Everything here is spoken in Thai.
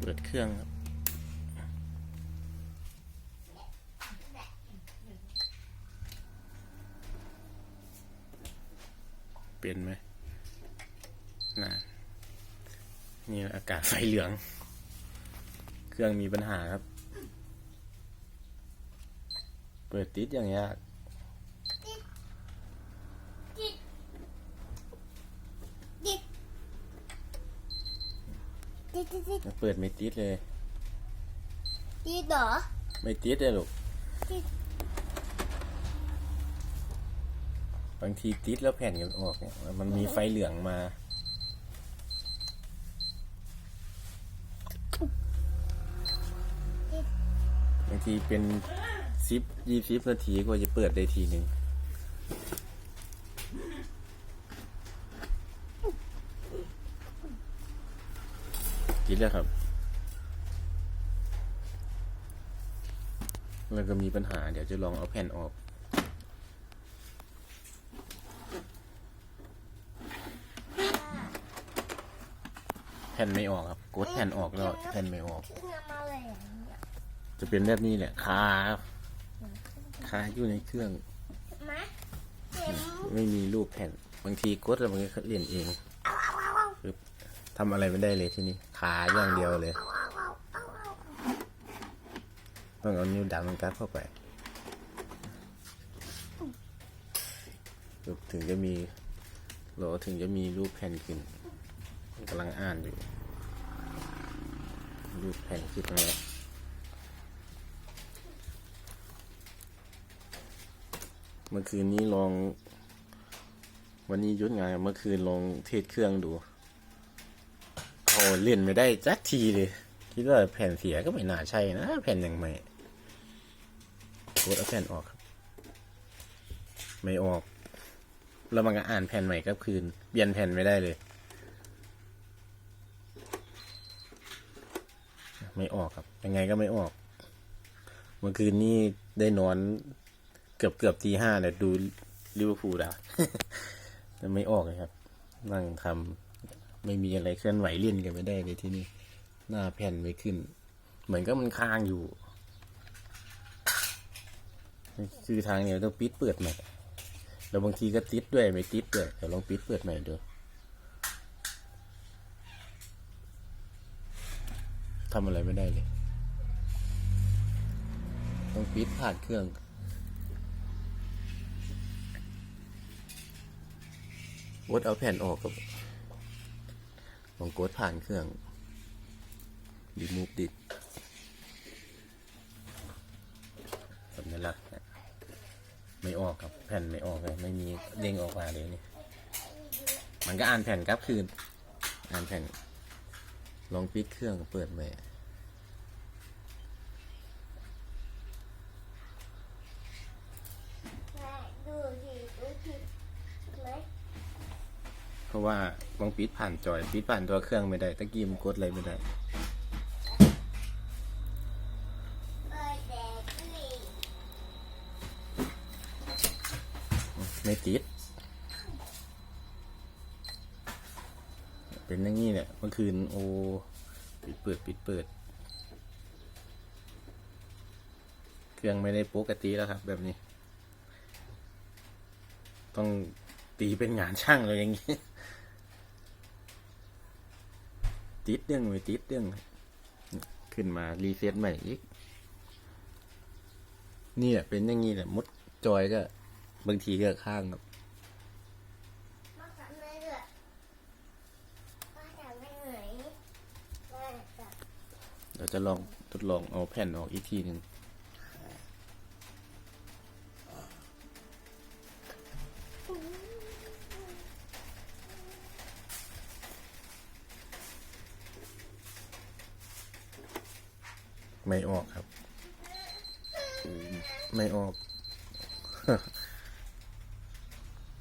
เปิดเครื่องครับเปลี่ยนไหมน่านี่อากาศไฟเหลือง เครื่องมีปัญหาครับ เปิดติดอย่างยาก ติดติดติดเปิดไม่ติดเลย ติดเหรอไม่ติดเลยลูกติดบางทีติดแล้วแผ่นกันออกเนี่ยมันมีไฟเหลืองมา บางทีเป็นซิปยี่สิบนาทีกว่าจะเปิดได้ทีหนึ่ง แล้วครับ แล้วก็มีปัญหาเดี๋ยวจะลองเอาแผ่นออกแผ่นไม่ออกครับ กดแผ่นออกแล้วแผ่นไม่ออกขึ้นมาเลยอะจะเป็นแบบนี้แหละคาครับคาอยู่ในเครื่องมาเจ็บไม่มีรูปแผ่น บางทีกดแล้วมันก็เรียนเอง ทำอะไรไม่ได้เลยที่นี้ขาอย่างเดียวเลย ต้องเอานิ้วดันมันกัดเข้าไปถึงจะมีโหลถึงจะมีรูปแผ่นขึ้นกำลังอ่านอยู่ รูปแผ่นขึ้นแล้วเมื่อคืนนี้ลอง วันนี้ยุดงานเมื่อคืนลองเทสเครื่องดู อ้เล่นไม่ได้จักทีเลย คิดว่าแผ่นเสียก็ไม่น่าใช่นะ แผ่นยังไม่กดเอาแผ่นออกครับ ไม่ออก แล้วมันก็อ่านแผ่นใหม่ก็คืน เปลี่ยนแผ่นไม่ได้เลย ไม่ออกครับ ยังไงก็ไม่ออก เมื่อคืนนี้ได้นอนเกือบเกือบตีห้าเนี่ยดูลิเวอร์พูลดาวแต่ไม่ออกเลยครับ นั่งทำ ไม่มีอะไรเคลื่อนไหวเล่นกันไม่ได้เลยที่นี่หน้าแผ่นไม่ขึ้น เหมือนก็มันค้างอยู่ คือทางเนี้ยต้องปิดเปิดใหม่แล้วบางทีก็ติดด้วยไม่ติดด้วยเดี๋ยวลองปิดเปิดใหม่ดูทำอะไรไม่ได้เลย ต้องปิดผ่านเครื่องกดเอาแผ่นออกกับ ลองกดผ่านเครื่องรีมูฟดิดสัญลักษณ์เนี่ยไม่ออกครับแผ่นไม่ออกเลยไม่มีเด้งออกมาเลยนี่มันก็อ่านแผ่นกลับคืน อ่านแผ่น ลองปิดเครื่องเปิดใหม่แม่เพราะว่า ลองปิดผ่านจอยปิดผ่านตัวเครื่องไม่ได้ตะกี้มันกดอะไรไม่ได้ไม่ติด เป็นอย่างนี้เนี่ยเมื่อคืนโอปิดเปิดปิดเปิด เครื่องไม่ได้ปกติแล้วครับ แบบนี้ ต้องตีเป็นงานช่างเลยอย่างนี้ ติดเรื่องไม่ติดเรื่อง ขึ้นมารีเซ็ตใหม่อีกนี่แหละเป็นอย่างนี้แหละมดจอยก็บางทีก็ข้างครับมาทำไม่เลยมาทำไม่ไหนมาจับเราจะลองทดลองเอาแผ่นออกอีกทีหนึ่ง ไม่ออกครับ ไม่ออก